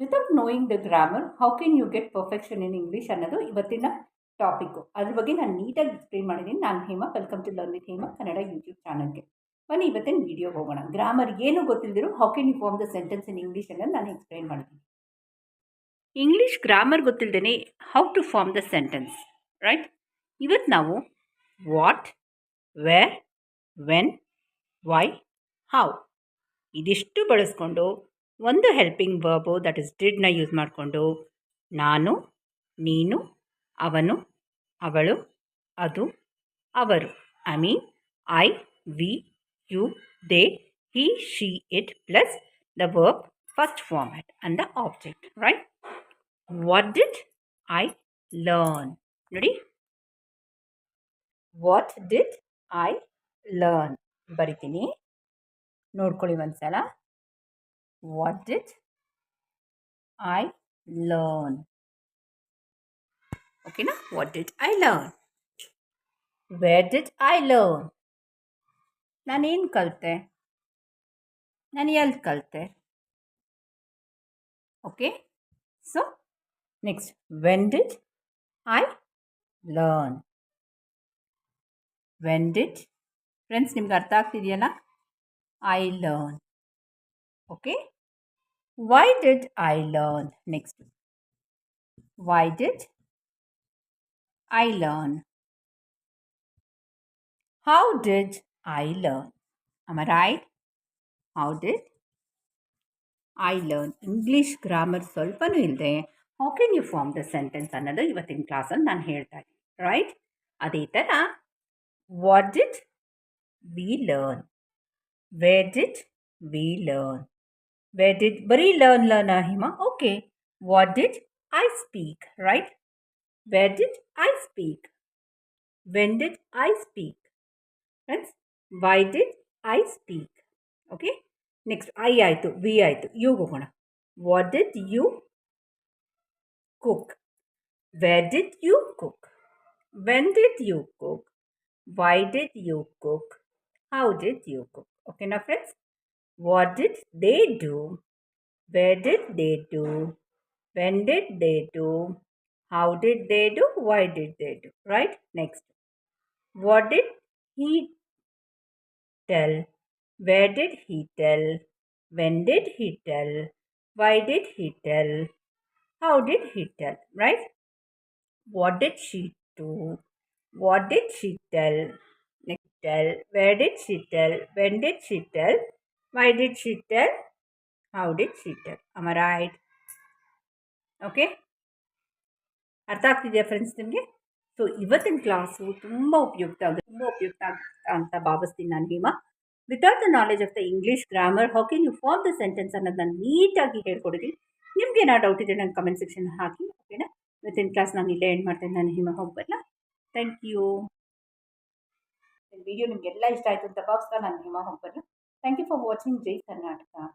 Without knowing the grammar how can you get perfection in English ಅನ್ನೋದು ಇವತ್ತಿನ topic ಅದ್ರ ಬಗ್ಗೆ ನಾನು ನೀಟಾಗಿ ಎಕ್ಸ್ಪ್ಲೇನ್ ಮಾಡಿದ್ದೀನಿ ನಾನು Hema welcome to learn with Hema, Kannada YouTube ಚಾನಲ್ಗೆ ಬನ್ನಿ, ಇವತ್ತಿನ ವಿಡಿಯೋ ಹೋಗೋಣ. ಗ್ರಾಮರ್ ಏನು ಗೊತ್ತಿಲ್ಲದಿರೋ how can you form the sentence in English ಅನ್ನೋದು ನಾನು ಎಕ್ಸ್ಪ್ಲೇನ್ ಮಾಡ್ತೀನಿ ಇಂಗ್ಲೀಷ್ ಗ್ರಾಮರ್ ಗೊತ್ತಿಲ್ಲದೇ how to form the sentence right ಇವತ್ತು ನಾವು what where when why how ಇದಿಷ್ಟು ಬಳಸ್ಕೊಂಡು ಒಂದು ಹೆಲ್ಪಿಂಗ್ ವರ್ಬು ದಟ್ ಇಸ್ ಡಿಡ್ನ ಯೂಸ್ ಮಾಡಿಕೊಂಡು ನಾನು, ನೀನು, ಅವನು, ಅವಳು, ಅದು, ಅವರು. I mean I we you they he she it plus the verb first format and the object right what did I learn ನೋಡಿ ವಾಟ್ ಡಿಡ್ ಐ ಲರ್ನ್ ಬರಿತೀನಿ. ನೋಡ್ಕೊಳ್ಳಿ ಒಂದ್ಸಲ ವಾಟ್ learn? ಐ ಲರ್ನ್ ಓಕೆನಾ what I I learn did I learn ನಾನೇನು ಕಲಿತೆ? ನಾನು ಎಲ್ಲಿ ಕಲಿತೆ? Okay so next when did I learn when did friends ನಿಮ್ಗೆ ಅರ್ಥ ಆಗ್ತಿದೆಯಲ್ಲ? I learn Okay why did I learn next why did I learn how did I learn am I right? How did I learn English grammar ಸ್ವಲ್ಪನೂ ಇಲ್ಲದೆ how can you form the sentence ಅನ್ನೋದು ಇವತ್ತಿನ ಕ್ಲಾಸಲ್ಲಿ ನಾನು ಹೇಳ್ತಾ ಇದ್ದೀನಿ right ಅದೇ ಥರ what did we learn where did we learn where did ಬರೀ ಲರ್ನ್ ಲರ್ನ್ ಹಿಮ okay what did I speak right where did I speak when did I speak friends why did I speak okay next I ಆಯಿತು V ಆಯಿತು ಯುಗೆ ಹೋಗೋಣ what did you cook where did you cook when did you cook why did you cook how did you cook ಓಕೆನಾ friends What did they do? Where did they do? When did they do? How did they do? Why did they do? Right? Next. What did he tell? Where did he tell? When did he tell? Why did he tell? How did he tell? Right? What did she do? What did she tell? Next, tell. Where did she tell? When did she tell? Why did she tell? How did she tell? Am i right? Okay. ಅರ್ಥ ಆಗ್ತಿದೆಯಾ friends ನಿಮಗೆ? So ಇವತ್ತಿನ class ತುಂಬ ಉಪಯುಕ್ತ ಆಗುತ್ತೆ ತುಂಬ ಉಪಯುಕ್ತ ಅಂತ ಭಾವಿಸ್ತೀನಿ ನಾನು Hema. Without the knowledge of the English grammar how can you form the sentence ಅನ್ನೋದು ನಾನು ನೀಟಾಗಿ ಹೇಳ್ಕೊಡಿದ್ದೀನಿ ನಿಮ್ಗೆ ಏನಾದ್ರು ಡೌಟ್ ಇದೆ ನಾನು ಕಮೆಂಟ್ ಸೆಕ್ಷನ್ ಹಾಕಿ ಓಕೆನಾ ಇವತ್ತಿನ ಕ್ಲಾಸ್ ನಾನು ಇಲ್ಲೇ ಎಂಡ್ ಮಾಡ್ತೇನೆ, ನಾನು ಹಿಮ ಹೋಗ್ಬಲ್ಲ ಥ್ಯಾಂಕ್ ಯು ವಿಡಿಯೋ ನಿಮಗೆಲ್ಲ ಇಷ್ಟ ಆಯಿತು ಅಂತ ಭಾವಿಸ್ತಾ ನಾನು ಹಿಮ ಹೋಗ್ಬಲ್ಲ Thank you for watching Jay Karnataka.